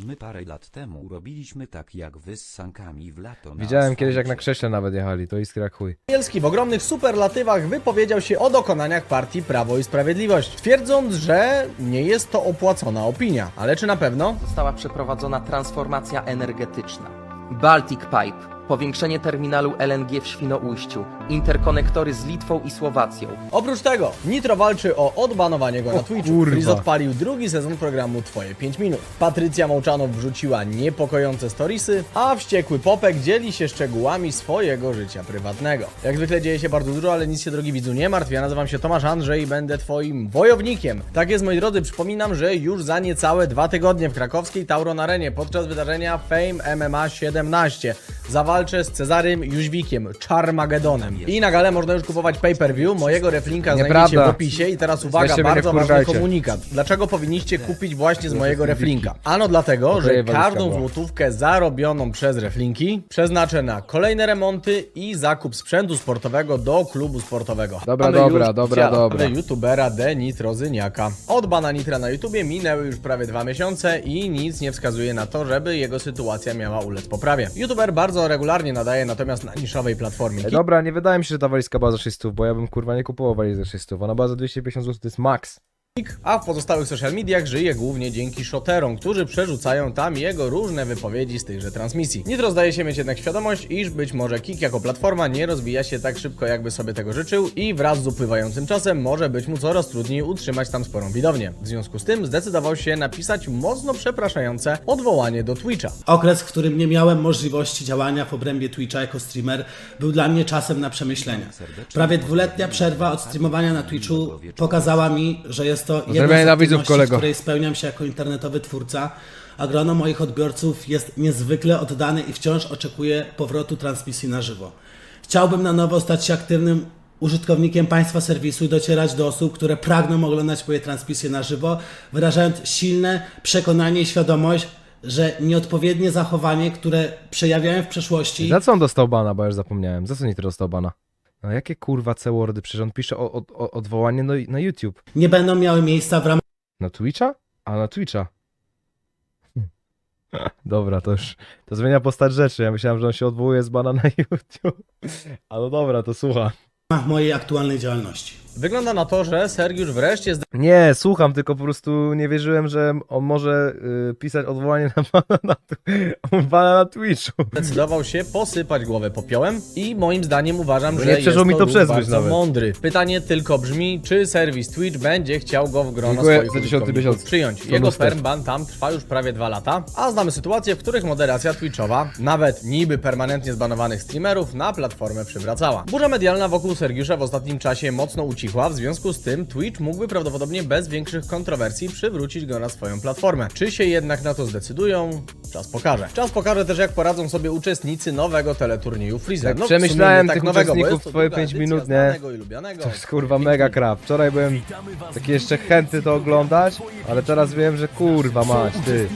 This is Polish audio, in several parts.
My parę lat temu robiliśmy tak jak wy z sankami w lato. na Widziałem kiedyś jak na asfalcie. krześle nawet jechali, to iskra jak chuj. Bielski w ogromnych superlatywach wypowiedział się o dokonaniach partii Prawo i Sprawiedliwość, twierdząc, że nie jest to opłacona opinia. Ale czy na pewno? Została przeprowadzona transformacja energetyczna. Baltic Pipe, powiększenie terminalu LNG w Świnoujściu, interkonektory z Litwą i Słowacją, Oprócz tego, Nitro walczy o odbanowanie go na Twitchu. kurwa. Freeze odpalił drugi sezon programu Twoje 5 minut. Patrycja Mołczanow wrzuciła niepokojące storiesy, a wściekły Popek dzieli się szczegółami swojego życia prywatnego. Jak zwykle dzieje się bardzo dużo, ale nic się drogi widzu nie martw. Ja nazywam się Tomasz Andrzej i będę Twoim wojownikiem. Tak jest moi drodzy, przypominam, że już za niecałe dwa tygodnie w krakowskiej Tauron Arenie podczas wydarzenia Fame MMA 17 zawalczę z Cezarym Jóźwikiem, Charmagedonem. I na galę można już kupować pay-per-view, mojego reflinka znajdziecie Nieprawda. w opisie i teraz uwaga, Weźcie mnie, bardzo ważny komunikat. Dlaczego powinniście kupić właśnie z mojego reflinka? Ano dlatego, że każdą była. złotówkę zarobioną przez reflinki przeznaczę na kolejne remonty i zakup sprzętu sportowego do klubu sportowego. Dobra, Mamy dobra, już dobra, ciekawe dobra. youtubera Denit Rozyniaka. Od bana Nitra na YouTubie minęły już prawie dwa miesiące i nic nie wskazuje na to, żeby jego sytuacja miała ulec poprawie. YouTuber bardzo regularnie nadaje natomiast na niszowej platformie. Dobra, nie wydaje mi się, że ta walizka była za 600, bo ja bym kurwa nie kupował walizki za 600. Ona była za 250 zł, to jest max. A w pozostałych social mediach żyje głównie dzięki shoterom, którzy przerzucają tam jego różne wypowiedzi z tychże transmisji. Nitro zdaje się mieć jednak świadomość, iż być może Kik jako platforma nie rozwija się tak szybko, jakby sobie tego życzył i wraz z upływającym czasem może być mu coraz trudniej utrzymać tam sporą widownię. W związku z tym zdecydował się napisać mocno przepraszające odwołanie do Twitcha. Okres, w którym nie miałem możliwości działania w obrębie Twitcha jako streamer, był dla mnie czasem na przemyślenia. Prawie dwuletnia przerwa od streamowania na Twitchu pokazała mi, że jest to jedna z dla widzów, kolego. w której spełniam się jako internetowy twórca, a grono moich odbiorców jest niezwykle oddane i wciąż oczekuje powrotu transmisji na żywo. Chciałbym na nowo stać się aktywnym użytkownikiem Państwa serwisu i docierać do osób, które pragną oglądać moje transmisje na żywo, wyrażając silne przekonanie i świadomość, że nieodpowiednie zachowanie, które przejawiałem w przeszłości, Za co on dostał bana, bo ja już zapomniałem. Za co nie dostał bana? No jakie kurwa C-wordy? Przecież on pisze o, o, o odwołanie no, na YouTube. nie będą miały miejsca w ramach Na Twitcha? A na Twitcha. Dobra, to już to zmienia postać rzeczy. Ja myślałem, że on się odwołuje z bana na YouTube. A no dobra, to słucha. Mojej aktualnej działalności. Wygląda na to, że Sergiusz wreszcie Nie, słucham, tylko po prostu nie wierzyłem, że on może y, pisać odwołanie na bana na, bana na Twitchu. zdecydował się posypać głowę popiołem i moim zdaniem uważam, No że nie jest przeszło mi to ruch przez myśl bardzo nawet. mądry. Pytanie tylko brzmi, czy serwis Twitch będzie chciał go w grono Dziękuję swoich za dziesiąty użytkowników miesiąc. przyjąć. To Jego luster. firmban tam trwa już prawie dwa lata, a znamy sytuacje, w których moderacja Twitchowa nawet niby permanentnie zbanowanych streamerów na platformę przywracała. Burza medialna wokół Sergiusza w ostatnim czasie mocno ucichła, w związku z tym Twitch mógłby prawdopodobnie bez większych kontrowersji przywrócić go na swoją platformę. Czy się jednak na to zdecydują? Czas pokaże. Czas pokaże też, jak poradzą sobie uczestnicy nowego teleturnieju Freezer. Tak sumie przemyślałem nie tych nowego, uczestników twoje druga pięć edycja minut, nie? znanego i lubianego. To jest kurwa mega krap. Wczoraj byłem taki jeszcze chętny to oglądać, ale teraz wiem, że kurwa mać, ty.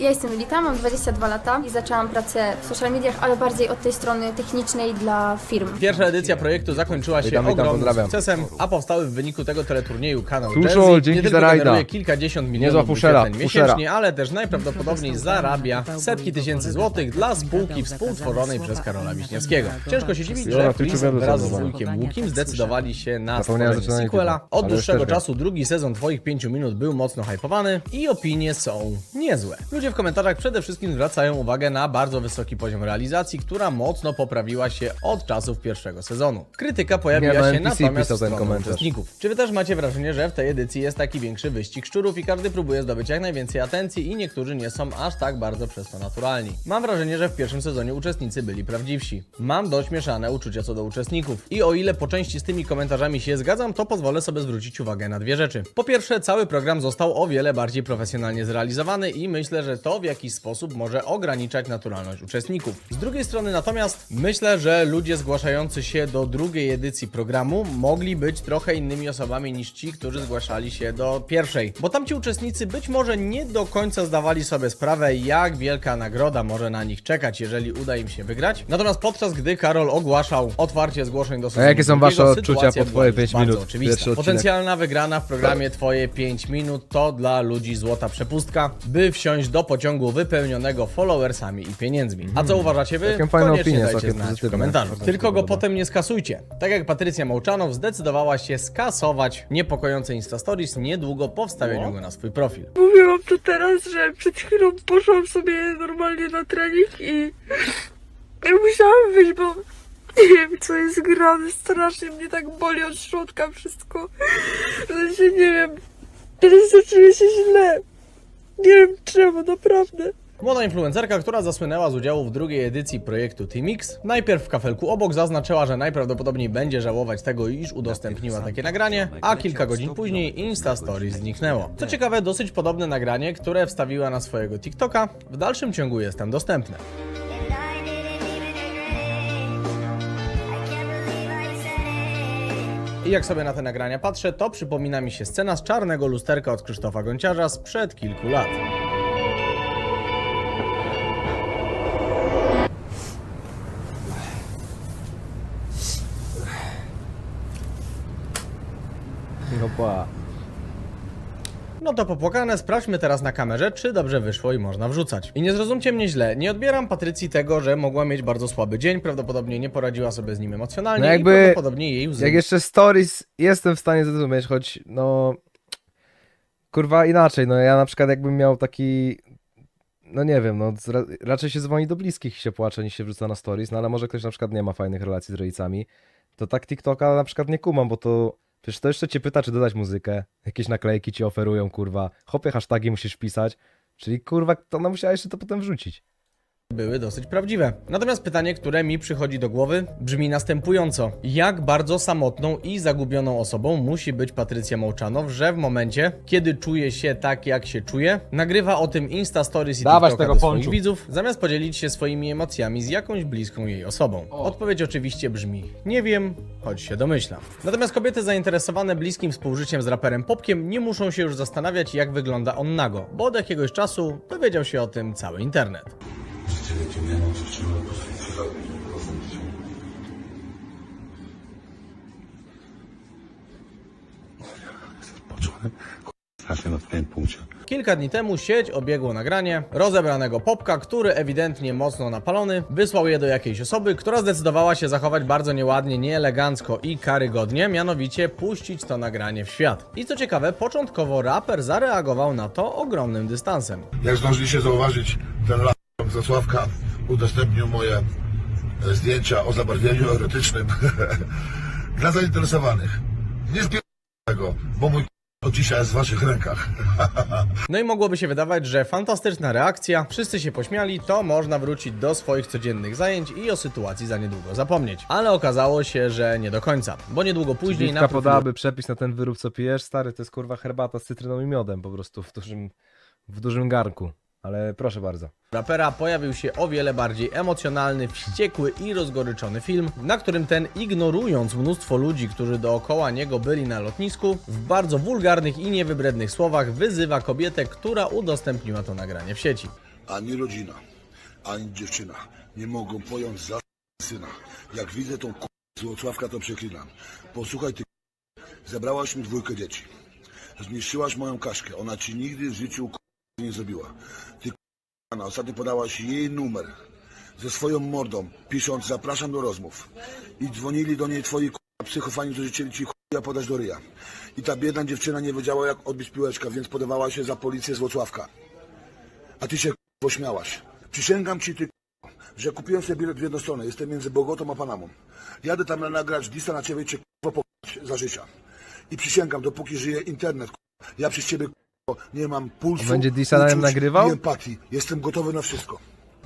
Ja jestem Lita, mam 22 lata i zaczęłam pracę w social mediach, ale bardziej od tej strony technicznej dla firm. Pierwsza edycja projektu zakończyła się Witam, witam, ogromnym pozdrawiam. sukcesem, a powstały w wyniku tego teleturnieju kanał Tuszol, Jersey dzięki nie tylko za rajda. generuje kilkadziesiąt Niezła milionów wyświetleń fuszera. miesięcznie, ale też najprawdopodobniej zarabia setki tysięcy złotych dla spółki współtworzonej przez Karola Wiśniewskiego. Ciężko się dziwić, że na Twitchu Freezer wiem, że wraz z zabawa. wujkiem Łukim zdecydowali się na Zapomniałem, stworzenie sequela. Od ale już dłuższego też czasu drugi sezon Twoich pięciu minut był mocno hypowany i opinie są niezłe. Ludzie w komentarzach przede wszystkim zwracają uwagę na bardzo wysoki poziom realizacji, która mocno poprawiła się od czasów pierwszego sezonu. Krytyka pojawiła Nie, no się NPC natomiast pisał ten komentarz. uczestników. Czy wy też macie wrażenie, że w tej edycji jest taki większy wyścig szczurów i każdy próbuje zdobyć jak najwięcej atencji i niektórzy nie są aż tak bardzo przez to naturalni? Mam wrażenie, że w pierwszym sezonie uczestnicy byli prawdziwsi. Mam dość mieszane uczucia co do uczestników. I o ile po części z tymi komentarzami się zgadzam, to pozwolę sobie zwrócić uwagę na dwie rzeczy. Po pierwsze, cały program został o wiele bardziej profesjonalnie zrealizowany i myślę, że to w jakiś sposób może ograniczać naturalność uczestników. Z drugiej strony natomiast myślę, że ludzie zgłaszający się do drugiej edycji programu mogli być trochę innymi osobami niż ci, którzy zgłaszali się do pierwszej. Bo tamci uczestnicy być może nie do końca zdawali sobie sprawę, jak wielka nagroda może na nich czekać, jeżeli uda im się wygrać. Natomiast podczas gdy Karol ogłaszał otwarcie zgłoszeń do sezonu jakie są drugiego, wasze odczucia sytuacja po była twoje już 5 bardzo minut? Oczywista. Pierwszy odcinek. Potencjalna wygrana w programie Twoje 5 minut to dla ludzi złota przepustka, by wsiąść do pociągu wypełnionego followersami i pieniędzmi. A co uważacie wy? Całkiem fajna Koniecznie opinia, dajcie całkiem znać w komentarzu. Tylko go potem nie skasujcie. Tak jak Patrycja Mołczanow zdecydowała się skasować niepokojące Insta Stories niedługo po wstawieniu go na swój profil. Mówiłam to teraz, że przed chwilą poszłam sobie normalnie na trening i ja musiałam wyjść, bo nie wiem co jest grane, strasznie mnie tak boli od środka wszystko. W sensie nie wiem, teraz czuję się źle. Nie wiem czemu, naprawdę. Młoda influencerka, która zasłynęła z udziału w drugiej edycji projektu Teamix, najpierw w kafelku obok zaznaczyła, że najprawdopodobniej będzie żałować tego, iż udostępniła takie nagranie, a kilka godzin później Insta Stories zniknęło. Co ciekawe, dosyć podobne nagranie, które wstawiła na swojego TikToka, w dalszym ciągu jest tam dostępne. I jak sobie na te nagrania patrzę, to przypomina mi się scena z czarnego lusterka od Krzysztofa Gonciarza sprzed kilku lat. No to popłakane, sprawdźmy teraz na kamerze, czy dobrze wyszło i można wrzucać. I nie zrozumcie mnie źle, nie odbieram Patrycji tego, że mogła mieć bardzo słaby dzień, prawdopodobnie nie poradziła sobie z nim emocjonalnie No jakby- i prawdopodobnie jej łzy. Jak jeszcze stories jestem w stanie zrozumieć, choć no... Kurwa inaczej, no ja na przykład jakbym miał taki... No nie wiem, no ra raczej się dzwoni do bliskich i się płacze niż się wrzuca na stories, no ale może ktoś na przykład nie ma fajnych relacji z rodzicami, to tak TikToka na przykład nie kumam, bo to... Przecież to jeszcze cię pyta, czy dodać muzykę, jakieś naklejki ci oferują, kurwa, hopie hashtagi musisz wpisać, czyli kurwa, to ona musiała jeszcze to potem wrzucić. Były dosyć prawdziwe. Natomiast pytanie, które mi przychodzi do głowy, brzmi następująco. Jak bardzo samotną i zagubioną osobą musi być Patrycja Mołczanow, że w momencie, kiedy czuje się tak, jak się czuje, nagrywa o tym Insta Stories i Dawać TikToka tego do swoich ponczu. widzów, zamiast podzielić się swoimi emocjami z jakąś bliską jej osobą? Odpowiedź oczywiście brzmi, nie wiem, choć się domyślam. Natomiast kobiety zainteresowane bliskim współżyciem z raperem Popkiem nie muszą się już zastanawiać, jak wygląda on nago, bo od jakiegoś czasu dowiedział się o tym cały internet. Strasznie na twoim punkcie. Kilka dni temu sieć obiegło nagranie rozebranego popka, który ewidentnie mocno napalony wysłał je do jakiejś osoby, która zdecydowała się zachować bardzo nieładnie, nieelegancko i karygodnie, mianowicie puścić to nagranie w świat. I co ciekawe, początkowo raper zareagował na to ogromnym dystansem. Jak zdążyliście zauważyć, ten las ze Sławka udostępnił moje e, zdjęcia o zabarwieniu erotycznym dla zainteresowanych. Nie tego, bo mój od dzisiaj jest w waszych rękach. No i mogłoby się wydawać, że fantastyczna reakcja, wszyscy się pośmiali, to można wrócić do swoich codziennych zajęć i o sytuacji za niedługo zapomnieć. Ale okazało się, że nie do końca, bo niedługo później na profilu podałaby przepis na ten wyrób, co pijesz, stary, to jest kurwa herbata z cytryną i miodem po prostu w dużym, w dużym garnku. Ale proszę bardzo. rapera pojawił się o wiele bardziej emocjonalny, wściekły i rozgoryczony film, na którym ten, ignorując mnóstwo ludzi, którzy dookoła niego byli na lotnisku, w bardzo wulgarnych i niewybrednych słowach wyzywa kobietę, która udostępniła to nagranie w sieci. Ani rodzina, ani dziewczyna nie mogą pojąć za syna. Jak widzę tą k***, z Włocławka, to przeklinam. Posłuchaj ty k***, zebrałaś mi dwójkę dzieci. Zniszczyłaś moją kaszkę. Ona ci nigdy w życiu k***, nie zrobiła. Ty k***, ostatnio podałaś jej numer ze swoją mordą, pisząc zapraszam do rozmów. I dzwonili do niej twoi psychofani, którzy chcieli ci k***a podać do ryja. I ta biedna dziewczyna nie wiedziała jak odbić piłeczkę, więc podawała się za policję z Włocławka. A ty się pośmiałaś. Przysięgam ci ty że kupiłem sobie bilet w jedną stronę. Jestem między Bogotą a Panamą. Jadę tam na nagrać disa na ciebie cię k***, pokochać za życia. I przysięgam, dopóki żyje internet, ja przez ciebie nie mam pulsu, Będzie disa na nim uczuć nagrywał? i empatii. Jestem gotowy na wszystko.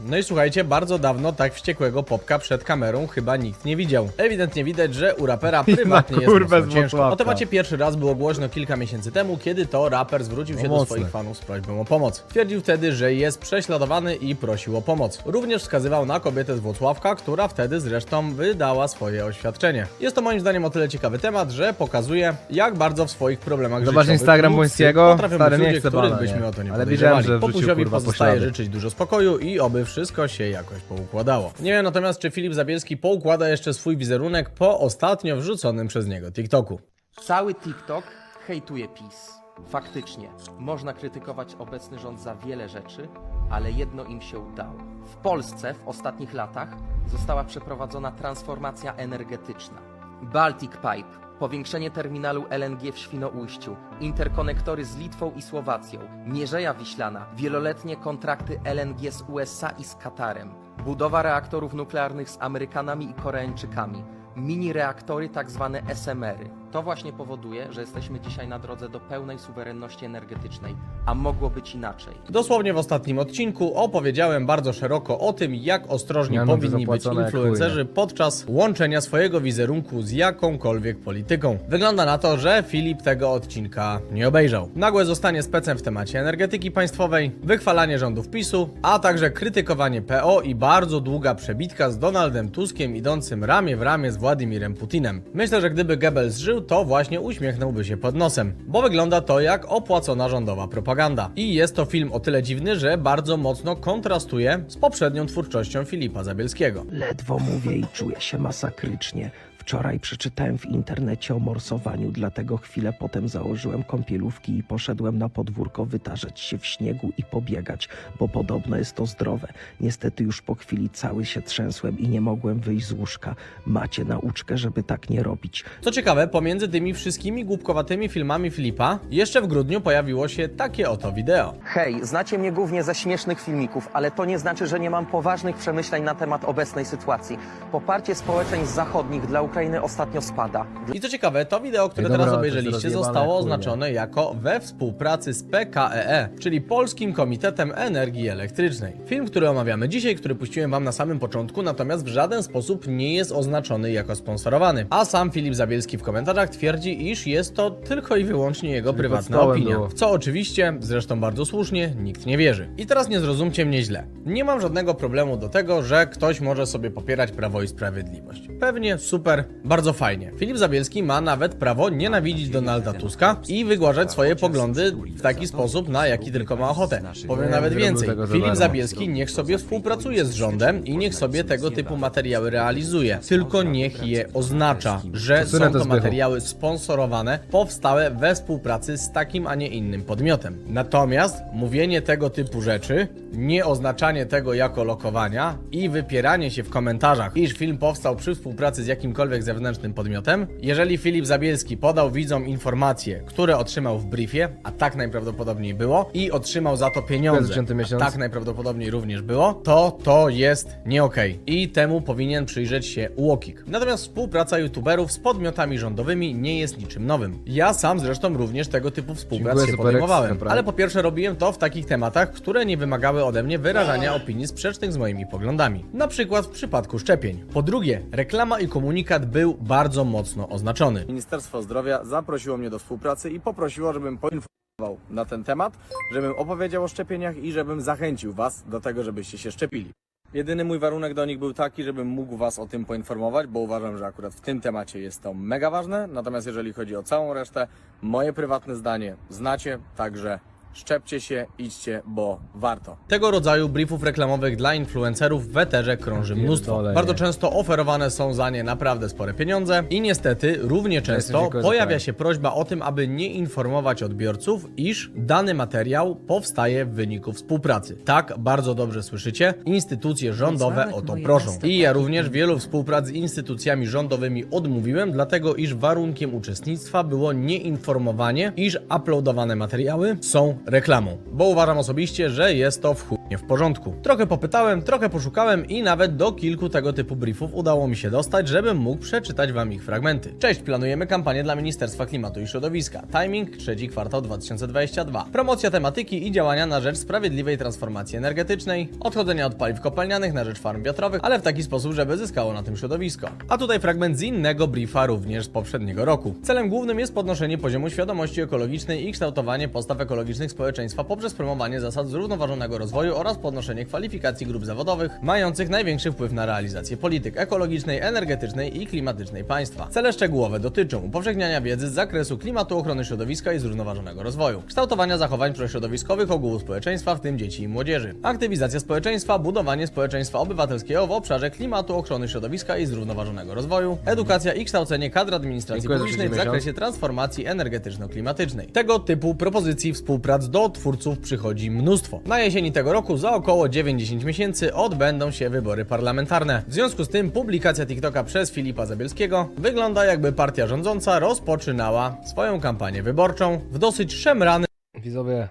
No i słuchajcie, bardzo dawno tak wściekłego popka przed kamerą chyba nikt nie widział. Ewidentnie widać, że u rapera prywatnie jest kurwę mocno z ciężko. O temacie pierwszy raz było głośno kilka miesięcy temu, kiedy to raper zwrócił się No do mocne. swoich fanów z prośbą o pomoc. Twierdził wtedy, że jest prześladowany i prosił o pomoc. Również wskazywał na kobietę z Włocławka, która wtedy zresztą wydała swoje oświadczenie. Jest to moim zdaniem o tyle ciekawy temat, że pokazuje, jak bardzo w swoich problemach Zobacz życiowych Instagram ludzcy Błońskiego. potrafią Stary, być nie ludzie, chcę których bana, byśmy nie. o to nie Ale podejrzewali. wiedziałem, że wrzucił, Popusiowi kurwa, pozostaje poślady. życzyć dużo spokoju i oby wszystko się jakoś poukładało. Nie wiem natomiast, czy Filip Zabielski poukłada jeszcze swój wizerunek po ostatnio wrzuconym przez niego TikToku. Cały TikTok hejtuje PiS. Faktycznie, można krytykować obecny rząd za wiele rzeczy, ale jedno im się udało. W Polsce w ostatnich latach została przeprowadzona transformacja energetyczna. Baltic Pipe, powiększenie terminalu LNG w Świnoujściu, interkonektory z Litwą i Słowacją, Mierzeja Wiślana, wieloletnie kontrakty LNG z USA i z Katarem, budowa reaktorów nuklearnych z Amerykanami i Koreańczykami, mini reaktory, tak zwane SMR-y. To właśnie powoduje, że jesteśmy dzisiaj na drodze do pełnej suwerenności energetycznej, a mogło być inaczej. Dosłownie w ostatnim odcinku opowiedziałem bardzo szeroko o tym, jak ostrożni Miano to powinni być zapłacone jak influencerzy podczas łączenia swojego wizerunku z jakąkolwiek polityką. Wygląda na to, że Filip tego odcinka nie obejrzał. Nagłe zostanie specem w temacie energetyki państwowej, wychwalanie rządów PiSu, a także krytykowanie PO i bardzo długa przebitka z Donaldem Tuskiem idącym ramię w ramię z Władimirem Putinem. Myślę, że gdyby Goebbels żył, to właśnie uśmiechnąłby się pod nosem, bo wygląda to jak opłacona rządowa propaganda. I jest to film o tyle dziwny, że bardzo mocno kontrastuje z poprzednią twórczością Filipa Zabielskiego. Ledwo mówię i czuję się masakrycznie. Wczoraj przeczytałem w internecie o morsowaniu, dlatego chwilę potem założyłem kąpielówki i poszedłem na podwórko wytarzać się w śniegu i pobiegać, bo podobno jest to zdrowe. Niestety już po chwili cały się trzęsłem i nie mogłem wyjść z łóżka. Macie nauczkę, żeby tak nie robić. Co ciekawe, pomiędzy tymi wszystkimi głupkowatymi filmami Filipa, jeszcze w grudniu pojawiło się takie oto wideo. Hej, znacie mnie głównie ze śmiesznych filmików, ale to nie znaczy, że nie mam poważnych przemyśleń na temat obecnej sytuacji. Poparcie społeczeństw zachodnich dla Ukrainy ostatnio spada. I co ciekawe, to wideo, które Ej, dobra, teraz to jest obejrzeliście, rozjebane zostało oznaczone jako we współpracy z PKEE, czyli Polskim Komitetem Energii Elektrycznej. Film, który omawiamy dzisiaj, który puściłem wam na samym początku, natomiast w żaden sposób nie jest oznaczony jako sponsorowany. A sam Filip Zabielski w komentarzach twierdzi, iż jest to tylko i wyłącznie jego prywatna opinia. było. W co oczywiście, zresztą bardzo słusznie, nikt nie wierzy. I teraz nie zrozumcie mnie źle. Nie mam żadnego problemu do tego, że ktoś może sobie popierać Prawo i Sprawiedliwość. Pewnie, super, bardzo fajnie. Filip Zabielski ma nawet prawo nienawidzić Donalda Tuska i wygłażać swoje poglądy w taki sposób, na jaki tylko ma ochotę. Powiem nawet więcej. Filip. Zabielski niech sobie współpracuje z rządem i niech sobie tego typu materiały realizuje. Tylko niech je oznacza, że są to materiały sponsorowane, powstałe we współpracy z takim, a nie innym podmiotem. Natomiast mówienie tego typu rzeczy, nie oznaczanie tego jako lokowania i wypieranie się w komentarzach, iż film powstał przy współpracy z jakimkolwiek zewnętrznym podmiotem, jeżeli Filip Zabielski podał widzom informacje, które otrzymał w briefie, a tak najprawdopodobniej było, i otrzymał za to pieniądze, a miesiąc. tak najprawdopodobniej również było, to to jest nie okej. I temu powinien przyjrzeć się UOKiK. Natomiast współpraca youtuberów z podmiotami rządowymi nie jest niczym nowym. Ja sam zresztą również tego typu współprac Dziękuję, się podejmowałem. naprawdę. Ale po pierwsze robiłem to w takich tematach, które nie wymagały ode mnie wyrażania opinii sprzecznych z moimi poglądami. Na przykład w przypadku szczepień. Po drugie, reklama i komunikat był bardzo mocno oznaczony. Ministerstwo Zdrowia zaprosiło mnie do współpracy i poprosiło, żebym poinformował na ten temat, żebym opowiedział o szczepieniach i żebym zachęcił Was do tego, żebyście się szczepili. Jedyny mój warunek do nich był taki, żebym mógł Was o tym poinformować, bo uważam, że akurat w tym temacie jest to mega ważne. Natomiast jeżeli chodzi o całą resztę, moje prywatne zdanie znacie, także szczepcie się, idźcie, bo warto. Tego rodzaju briefów reklamowych dla influencerów w eterze krąży mnóstwo. Bardzo często oferowane są za nie naprawdę spore pieniądze i niestety równie często pojawia się prośba o tym, aby nie informować odbiorców, iż dany materiał powstaje w wyniku współpracy. Tak, bardzo dobrze słyszycie, instytucje rządowe o to proszą. I ja również wielu współprac z instytucjami rządowymi odmówiłem, dlatego iż warunkiem uczestnictwa było nieinformowanie, iż uploadowane materiały są reklamą. Bo uważam osobiście, że jest to w chuj nie w porządku. Trochę popytałem, trochę poszukałem i nawet do kilku tego typu briefów udało mi się dostać, żebym mógł przeczytać wam ich fragmenty. Cześć, planujemy kampanię dla Ministerstwa Klimatu i Środowiska. Timing trzeci kwartał 2022. Promocja tematyki i działania na rzecz sprawiedliwej transformacji energetycznej, odchodzenia od paliw kopalnianych na rzecz farm wiatrowych, ale w taki sposób, żeby zyskało na tym środowisko. A tutaj fragment z innego briefa również z poprzedniego roku. Celem głównym jest podnoszenie poziomu świadomości ekologicznej i kształtowanie postaw ekologicznych społeczeństwa poprzez promowanie zasad zrównoważonego rozwoju oraz podnoszenie kwalifikacji grup zawodowych mających największy wpływ na realizację polityk ekologicznej, energetycznej i klimatycznej państwa. Cele szczegółowe dotyczą upowszechniania wiedzy z zakresu klimatu, ochrony środowiska i zrównoważonego rozwoju, kształtowania zachowań prośrodowiskowych ogółu społeczeństwa, w tym dzieci i młodzieży, aktywizacja społeczeństwa, budowanie społeczeństwa obywatelskiego w obszarze klimatu, ochrony środowiska i zrównoważonego rozwoju, edukacja i kształcenie kadr administracji Dziękuję publicznej w zakresie transformacji energetyczno-klimatycznej. Tego typu propozycji współprac do twórców przychodzi mnóstwo. Na jesieni tego roku za około 9-10 miesięcy odbędą się wybory parlamentarne. W związku z tym publikacja TikToka przez Filipa Zabielskiego wygląda jakby partia rządząca rozpoczynała swoją kampanię wyborczą w dosyć szemrany Widzowie.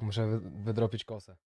Muszę wy- wydropić kosę.